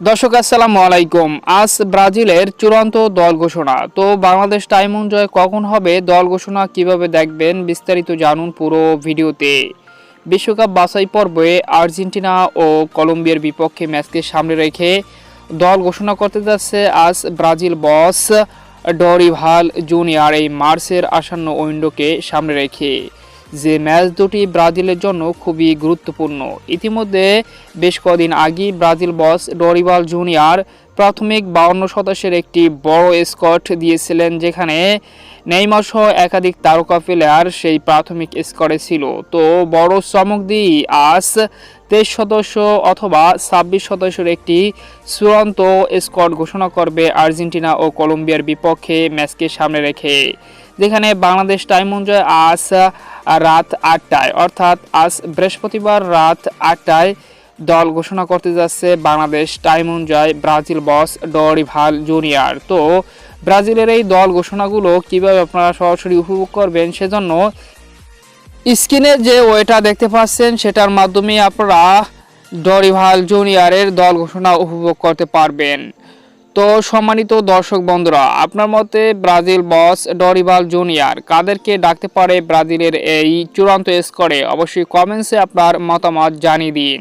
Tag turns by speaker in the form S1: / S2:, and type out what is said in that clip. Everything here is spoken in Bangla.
S1: দর্শক, আসসালামু আলাইকুম। আজ ব্রাজিলের চূড়ান্ত দল ঘোষণা। তো বাংলাদেশ টাইম অনুযায়ী কখন হবে, দল ঘোষণা কীভাবে দেখবেন, বিস্তারিত জানুন পুরো ভিডিওতে। বিশ্বকাপ বাছাই পর্বে আর্জেন্টিনা ও কলম্বিয়ার বিপক্ষে ম্যাচকে সামনে রেখে দল ঘোষণা করতে যাচ্ছে আজ ব্রাজিল বস ডরিভাল জুনিয়র এই মার্চের আসন্ন উইন্ডোকে সামনে রেখে। যে ম্যাচ দুটি ব্রাজিলের জন্য খুবই গুরুত্বপূর্ণ। ইতিমধ্যে বেশ কদিন আগেই ব্রাজিল বস ডরিবাল জুনিয়র প্রাথমিক বাউন্ন সদস্যের একটি বড় স্কট দিয়েছিলেন যেখানে নেইমার একাধিক তারকা প্লেয়ার সেই প্রাথমিক স্কোরে ছিল। তো বড় চমক দিয়ে আজ তেইশ সদস্য অথবা ছাব্বিশ সদস্যের একটি চূড়ান্ত স্কোয়াড ঘোষণা করবে আর্জেন্টিনা ও কলম্বিয়ার বিপক্ষে ম্যাচকে সামনে রেখে। যেখানে বাংলাদেশ টাইম অনুযায়ী আজ রাত আটটায়। অর্থাৎ আজ বৃহস্পতিবার রাত আটটায় দল ঘোষণা করতে যাচ্ছে বাংলাদেশ টাইম অনুযায়ী ব্রাজিল বস ডরিভাল জুনিয়র। তো ব্রাজিলের এই দল ঘোষণাগুলো কীভাবে আপনারা সরাসরি উপভোগ করবেন সেজন্য স্ক্রিনে যে ওয়েটা দেখতে পাচ্ছেন, সেটার মাধ্যমে আপনারা ডরিভাল জুনিয়রের দল ঘোষণা উপভোগ করতে পারবেন। তো সম্মানিত দর্শক বন্ধুরা, আপনার মতে ব্রাজিল বস ডরিবাল জুনিয়র কাদেরকে ডাকতে পারে ব্রাজিলের এই চূড়ান্ত স্কোরে অবশ্যই কমেন্টসে আপনার মতামত জানিয়ে দিন।